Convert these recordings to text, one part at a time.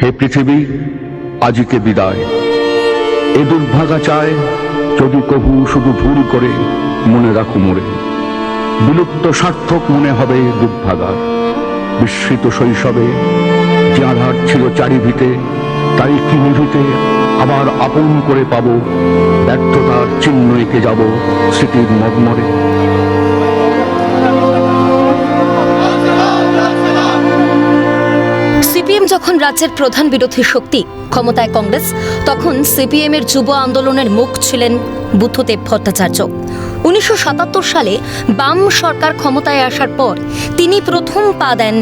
হে পৃথিবী, আজিকে বিদায়। এ দুর্ভাগা চায় যদি কভু শুধু ভুল করে মনে রাখো মোরে। বিলুপ্ত সার্থক মনে হবে দুর্ভাগার। বিস্মৃত শৈশবে যে আধার ছিল চারিভিতে তাই কি নিভিতে আবার আপন করে পাবো, ব্যর্থতার চিহ্ন এঁকে যাব স্মৃতির মর্মরে। সিপিএম যখন রাজ্যের প্রধান বিরোধী শক্তি ক্ষমতায় কংগ্রেস, তখন সিপিএম এর যুব আন্দোলনের মুখ ছিলেন বুদ্ধদেব ভট্টাচার্য। উনিশশো সাতাত্তর সালে বাম সরকার ক্ষমতায় আসার পর তিনি প্রথম পা দেন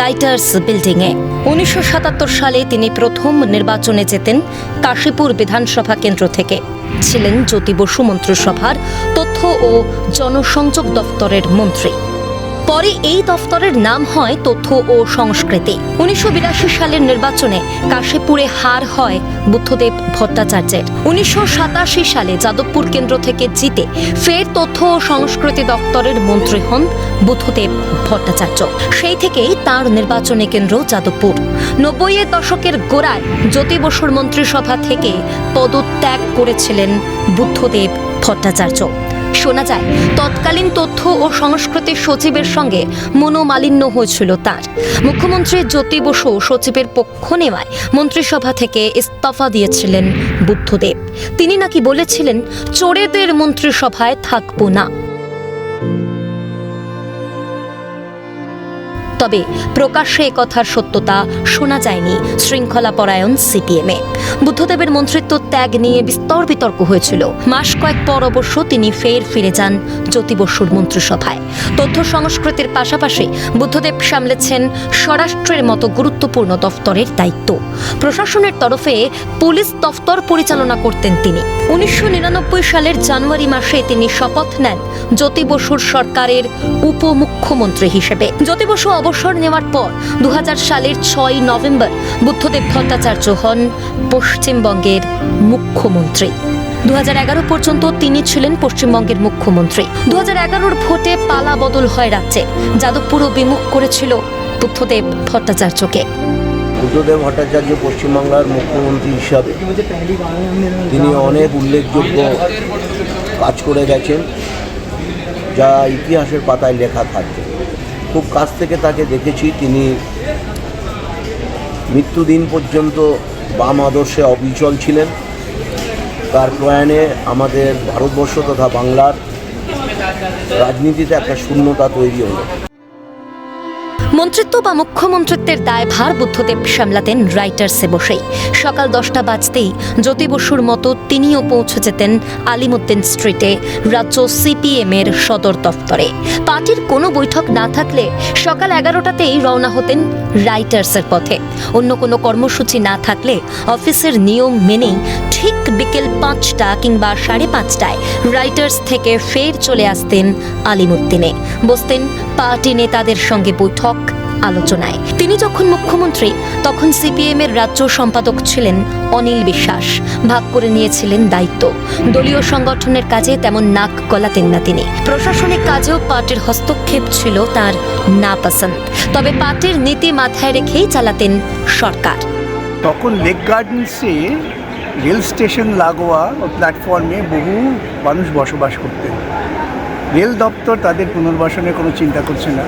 রাইটার্স বিল্ডিংয়ে। উনিশশো সাতাত্তর সালে তিনি প্রথম নির্বাচনে যেতেন কাশীপুর বিধানসভা কেন্দ্র থেকে। ছিলেন জ্যোতি বসু মন্ত্রিসভার তথ্য ও জনসংযোগ দফতরের মন্ত্রী। পরে এই দফতরের নাম হয় তথ্য ও সংস্কৃতি। উনিশশো বিরাশি সালের নির্বাচনে কাশীপুরে হার হয় বুদ্ধদেব ভট্টাচার্যের। উনিশশো সাতাশি সালে যাদবপুর কেন্দ্র থেকে জিতে ফের তথ্য ও সংস্কৃতি দপ্তরের মন্ত্রী হন বুদ্ধদেব ভট্টাচার্য। সেই থেকেই তার নির্বাচনী কেন্দ্র যাদবপুর। নব্বইয়ের দশকের গোড়ায় জ্যোতি বসুর মন্ত্রিসভা থেকে পদত্যাগ করেছিলেন বুদ্ধদেব ভট্টাচার্য। শোনা যায়, তৎকালীন তথ্য ও সংস্কৃতি সচিবের সঙ্গে মনোমালিন্য হয়েছিল তার। মুখ্যমন্ত্রী জ্যোতি বসু সচিবের পক্ষ নেওয়ায় মন্ত্রিসভা থেকে ইস্তফা দিয়েছিলেন বুদ্ধদেব। তিনি নাকি বলেছিলেন, চোরেদের মন্ত্রিসভায় থাকব না। তবে প্রকাশ্যে কথার সত্যতা শোনা যায়নি শৃঙ্খলা পরায়ণ সিপিএমে বুদ্ধদেবের মন্ত্রিত্ব ত্যাগ নিয়ে বিস্তর বিতর্ক হয়েছিল। মাস কয়েক পর অবশ্য তিনি ফের ফিরে যান জ্যোতি বসুর মন্ত্রিসভায়। তথ্য সংস্কৃতির পাশাপাশি বুদ্ধদেব সামলেছেন স্বরাষ্ট্রের মতো গুরুত্বপূর্ণ দফতরের দায়িত্ব। প্রশাসনের তরফে পুলিশ দফতর পরিচালনা করতেন তিনি। উনিশশো নিরানব্বই সালের জানুয়ারি মাসে তিনি শপথ নেন জ্যোতি বসুর সরকারের উপমুখ্যমন্ত্রী হিসেবে। জ্যোতি বসু অবসর নেওয়ার পর দু হাজার সালের ছয় নভেম্বর বুদ্ধদেব ভট্টাচার্য হন পশ্চিমবঙ্গের মুখ্যমন্ত্রী। দু হাজার এগারো পর্যন্ত তিনি ছিলেন পশ্চিমবঙ্গের মুখ্যমন্ত্রী। দু হাজার ভোটে পালা বদল হয় রাজ্যে। যাদবপুরও বিমুখ করেছিল বুদ্ধদেব ভট্টাচার্যকে। বুদ্ধদেব ভট্টাচার্য পশ্চিমবাংলার মুখ্যমন্ত্রী হিসাবে তিনি অনেক উল্লেখযোগ্য কাজ করে গেছেন, যা ইতিহাসের পাতায় লেখা থাকবে। খুব কাছ থেকে তাকে দেখেছি। তিনি মৃত্যুদিন পর্যন্ত বাম আদর্শে অবিচল ছিলেন। তার প্রয়াণে আমাদের ভারতবর্ষ তথা বাংলার রাজনীতিতে একটা শূন্যতা তৈরি হলো। মন্ত্রিত্ব বা মুখ্যমন্ত্রিত্বের দায়ভার বুদ্ধদেব সামলাতেন রাইটার্সে বসেই। সকাল দশটা বাজতেই জ্যোতি বসুর মতো তিনিও পৌঁছে যেতেন আলিমুদ্দিন স্ট্রিটে, রাজ্য সিপিএম এর সদর দফতরে পার্টির কোনো বৈঠক না থাকলে সকাল এগারোটাতেই রওনা হতেন রাইটার্সের পথে। অন্য কোনো কর্মসূচি না থাকলে অফিসের নিয়ম মেনেই ঠিক বিকেল পাঁচটা কিংবা সাড়ে পাঁচটায় রাইটার্স থেকে ফের চলে আসতেন আলিমুদ্দিনে। বসতেন পার্টি নেতাদের সঙ্গে বৈঠক আলোচনায়। তিনি যখন মুখ্যমন্ত্রী, তখন সিপিএম এর রাজ্য সম্পাদক ছিলেন অনিল বিশ্বাস। ভাগ করে নিয়েছিলেন দায়িত্ব। দলীয় সংগঠনের কাজে তেমন নাক গলাতেন না তিনি। প্রশাসনিক কাজেও পার্টির হস্তক্ষেপ ছিল তার নাপসন্দ। তবে পার্টির নীতি মাথায় রেখেই চালাতেন সরকার। তখন লেক গার্ডেন্সে রেল স্টেশন লাগোয়া প্ল্যাটফর্মে বহু মানুষ বসবাস করতেন। রেল দপ্তর তাদের পুনর্বাসনের কোনো চিন্তা করছে না।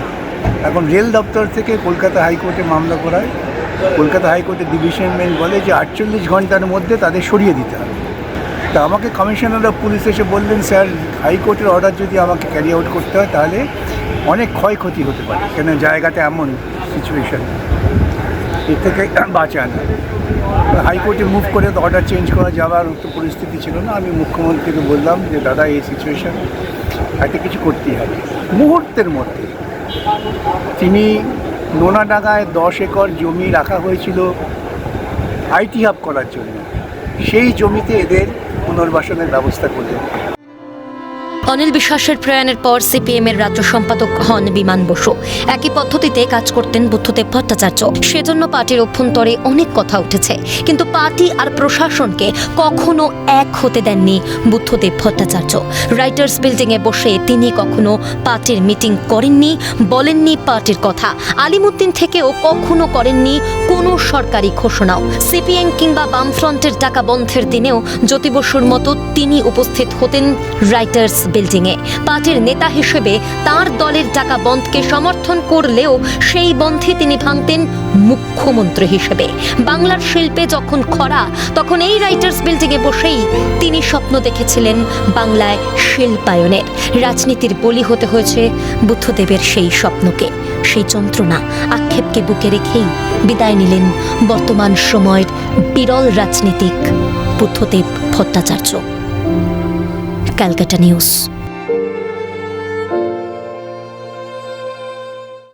এখন রেল দপ্তর থেকে কলকাতা হাইকোর্টে মামলা করায়। কলকাতা হাইকোর্টের ডিভিশন বেঞ্চ বলে যে আটচল্লিশ ঘণ্টার মধ্যে তাদের সরিয়ে দিতে হবে। তা আমাকে কমিশনার অফ পুলিশ এসে বললেন, স্যার, হাইকোর্টের অর্ডার যদি আমাকে ক্যারি আউট করতে হয় তাহলে অনেক ক্ষয়ক্ষতি হতে পারে। কেন জায়গাটা এমন সিচুয়েশন এর থেকে বাঁচায় না হাইকোর্টে মুভ করে অর্ডার চেঞ্জ করা যাওয়ার তো পরিস্থিতি ছিল না। আমি মুখ্যমন্ত্রীকে বললাম যে, দাদা, এই সিচুয়েশন একটা কিছু করতেই হবে। মুহূর্তের মধ্যে তিনি নোনাডাঙ্গায় দশ একর জমি রাখা হয়েছিল আইটি হাব করার জন্য। সেই জমিতে এদের পুনর্বাসনের ব্যবস্থা করলেন। অনিল বিশ্বাসের প্রয়াণের পর সিপিএম এর রাজ্য সম্পাদক হন বিমান বসু। একই পদ্ধতিতে কাজ করতেন বুদ্ধদেব ভট্টাচার্য। সেজন্য পার্টির অভ্যন্তরে অনেক কথা উঠেছে। কিন্তু পার্টি আর প্রশাসনকে কখনো এক হতে দেননি বুদ্ধদেব ভট্টাচার্য। রাইটার্স বিল্ডিং এ বসে তিনি কখনো পার্টির মিটিং করেননি, বলেননি পার্টির কথা। আলিমুদ্দিন থেকেও কখনো করেননি কোনো সরকারি ঘোষণাও। সিপিএম কিংবা বামফ্রন্টের টাকা বন্ধের দিনেও জ্যোতি বসুর মতো তিনি উপস্থিত হতেন রাইটার্স বিল্ডিংয়ে পার্টির নেতা হিসেবে তার দলের টাকা বন্ধকে সমর্থন করলেও সেই বন্ধে তিনি ভাঙতেন মুখ্যমন্ত্রী হিসেবে। বাংলার শিল্পে যখন খরা, তখন এই রাইটার্স বিল্ডিংয়ে বসেই তিনি স্বপ্ন দেখেছিলেন বাংলায় শিল্পায়নের। রাজনীতির বলি হতে হয়েছে বুদ্ধদেবের সেই স্বপ্নকে। সেই যন্ত্রণা, আক্ষেপকে বুকে রেখেই বিদায় নিলেন বর্তমান সময়ের বিরল রাজনীতিক বুদ্ধদেব ভট্টাচার্য। ক্যালকাটা নিউজ